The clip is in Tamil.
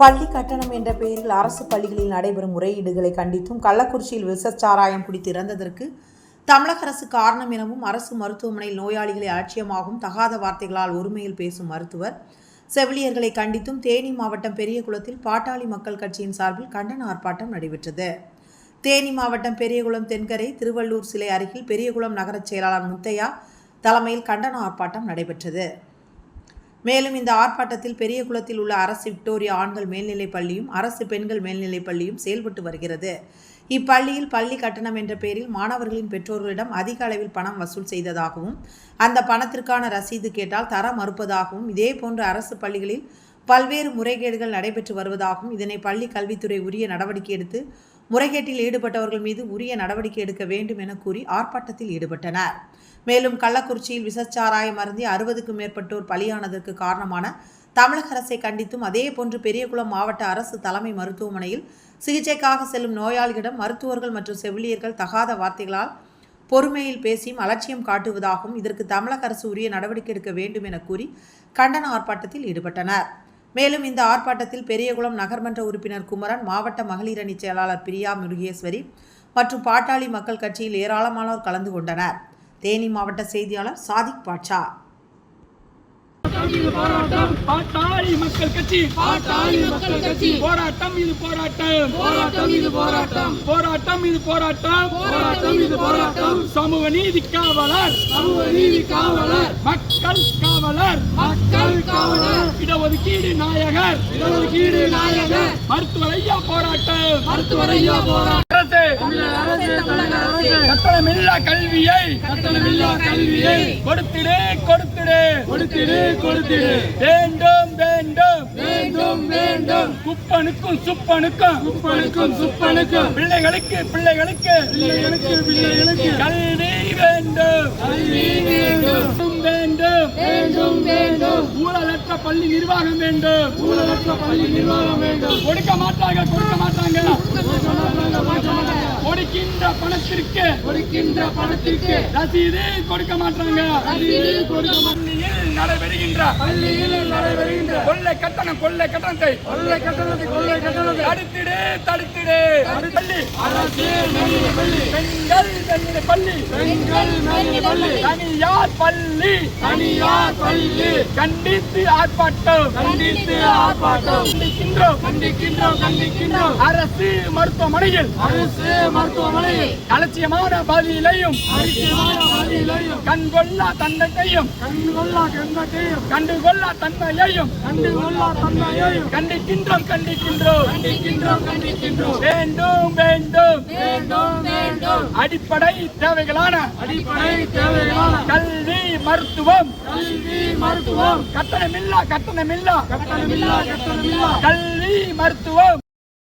பள்ளி கட்டணம் என்ற பெயரில் அரசு பள்ளிகளில் நடைபெறும் முறையீடுகளை கண்டித்தும் கள்ளக்குறிச்சியில் விசச்சாராயம் குடித்து இறந்ததற்கு தமிழக அரசு காரணம் எனவும் அரசு மருத்துவமனையில் நோயாளிகளை அலட்சியமாகவும் தகாத வார்த்தைகளால் ஒருமையில் பேசும் மருத்துவர் செவிலியர்களை கண்டித்தும் தேனி மாவட்டம் பெரியகுளத்தில் பாட்டாளி மக்கள் கட்சியின் சார்பில் கண்டன ஆர்ப்பாட்டம் நடைபெற்றது. தேனி மாவட்டம் பெரியகுளம் தென்கரை திருவள்ளூர் சிலை அருகில் பெரியகுளம் நகரச் செயலாளர் முத்தையா தலைமையில் கண்டன ஆர்ப்பாட்டம் நடைபெற்றது. மேலும் இந்த ஆர்ப்பாட்டத்தில் பெரியகுளத்தில் உள்ள அரசு விக்டோரியா ஆண்கள் மேல்நிலைப் பள்ளியும் அரசு பெண்கள் மேல்நிலைப் பள்ளியும் செயல்பட்டு வருகிறது. இப்பள்ளியில் பள்ளி கட்டணம் என்ற பெயரில் மாணவர்களின் பெற்றோர்களிடம் அதிக அளவில் பணம் வசூல் செய்ததாகவும் அந்த பணத்திற்கான ரசீது கேட்டால் தர மறுப்பதாகவும் இதேபோன்ற அரசு பள்ளிகளில் பல்வேறு முறைகேடுகள் நடைபெற்று வருவதாகவும் இதனை பள்ளி கல்வித்துறை உரிய நடவடிக்கை எடுத்து முறைகேட்டில் ஈடுபட்டவர்கள் மீது உரிய நடவடிக்கை எடுக்க வேண்டும் என கூறி ஆர்ப்பாட்டத்தில் ஈடுபட்டனர். மேலும் கள்ளக்குறிச்சியில் விசச்சாராயம் அருந்தி அறுபதுக்கும் மேற்பட்டோர் பலியானதற்கு காரணமான தமிழக அரசை கண்டித்தும் அதேபோன்று பெரியகுளம் மாவட்ட அரசு தலைமை மருத்துவமனையில் சிகிச்சைக்காக செல்லும் நோயாளிகளிடம் மருத்துவர்கள் மற்றும் செவிலியர்கள் தகாத வார்த்தைகளால் பொறுமையில் பேசியும் அலட்சியம் காட்டுவதாகவும் இதற்கு தமிழக அரசு உரிய நடவடிக்கை எடுக்க வேண்டும் என கூறி கண்டன ஆர்ப்பாட்டத்தில் ஈடுபட்டனர். மேலும் இந்த ஆர்ப்பாட்டத்தில் பெரியகுளம் நகர்மன்ற உறுப்பினர் குமரன் மாவட்ட மகளிர் அணி செயலாளர் பிரியா முருகேஸ்வரி மற்றும் பாட்டாளி மக்கள் கட்சியில் ஏராளமானோர் கலந்து கொண்டனர். தேனி மாவட்ட செய்தியாளர் சாதிக் பாட்சா இது போராட்டம். பாட்டாளி மக்கள் கட்சி. பாட்டாளி மக்கள் கட்சி. போராட்டம் இது போராட்டம். போராட்டம் இது போராட்டம். போராட்டம் இது போராட்டம். போராட்டம் இது போராட்டம். சமூக நீதி காவலர். சமூக நீதி காவலர். மக்கள் காவலர். மக்கள் காவலர். இடஒதுக்கீடு நாயகர். இடஒதுக்கீடு நாயகர். மருத்துவர் ஐயா போராட்டம். மருத்துவர் ஐயா போராட்டம். அரசு கட்டணமில்லா கல்வியை கட்டணமில்லா கல்வியை கொடுத்திடு கொடுத்திடு. கொடுத்திடு கொடுத்திடு. வேண்டும் வேண்டும். வேண்டும் வேண்டும். குப்பனுக்கும் சுப்பனுக்கும். சுப்பனுக்கும் சுப்பனுக்கும். பிள்ளைகளுக்கு பிள்ளைகளுக்கு. பிள்ளைகளுக்கு பிள்ளைகளுக்கு. கல்வி வேண்டும். கல்வி பள்ளி நிர்வாகம் வேண்டும். ஊழலற்ற பள்ளி நிர்வாகம் வேண்டும். கொடுக்க மாட்டாங்க கொடுக்க மாட்டாங்க. கொடுக்கின்ற பணத்திற்கு கொடுக்கின்ற பணத்திற்கு ரசீது கொடுக்க மாட்டாங்க. ரசீது கொடுக்க பள்ளியில் நடைபெறுகின்ற பள்ளியில் நடைபெறுகின்ற கொள்ளை கட்டணம் கொள்ளை கட்டணத்தை கொள்ளை கட்டணத்தை கொள்ளை கட்டணத்தை. தடுத்திடு தடுத்திடு. அரசு பள்ளி. பெண்கள் பெண்ணிட பள்ளி. பெண்கள் மேல்நிலை பள்ளி. தனியார் பள்ளி. தனியார் பள்ளி. கண்டித்து ஆர்ப்பாட்டம். கண்டித்து ஆர்ப்பாட்டம். கண்டிக்கின்றோம். கண்டிக்கின்றோம். கண்டிக்கின்றோம். அரசு மருத்துவமனையில். அரசு மருத்துவமனையில். அலட்சியமான பதிலையும் அரிசியமான வழியிலையும் கண்கொள்ளா தன்மையையும் கண்கொள்ளா கண்கட்டையும் கண்டுகொள்ளா தன்மையையும் கண்டுகொள்ளா தன்மையையும். கண்டிக்கின்றோம். கண்டிக்கின்றோம். கண்டிக்கின்றோம். கண்டிக்கின்றோம். வேண்டும் வேண்டும். வேண்டும். அடிப்படை தேவைகளான அடிப்படை தேவைகளான கல்வி மருத்துவம். கல்வி மருத்துவம். கட்டணமில்லா கட்டணமில்லா. கட்டணமில்லா கட்டணமில்லா. கல்வி மருத்துவம்.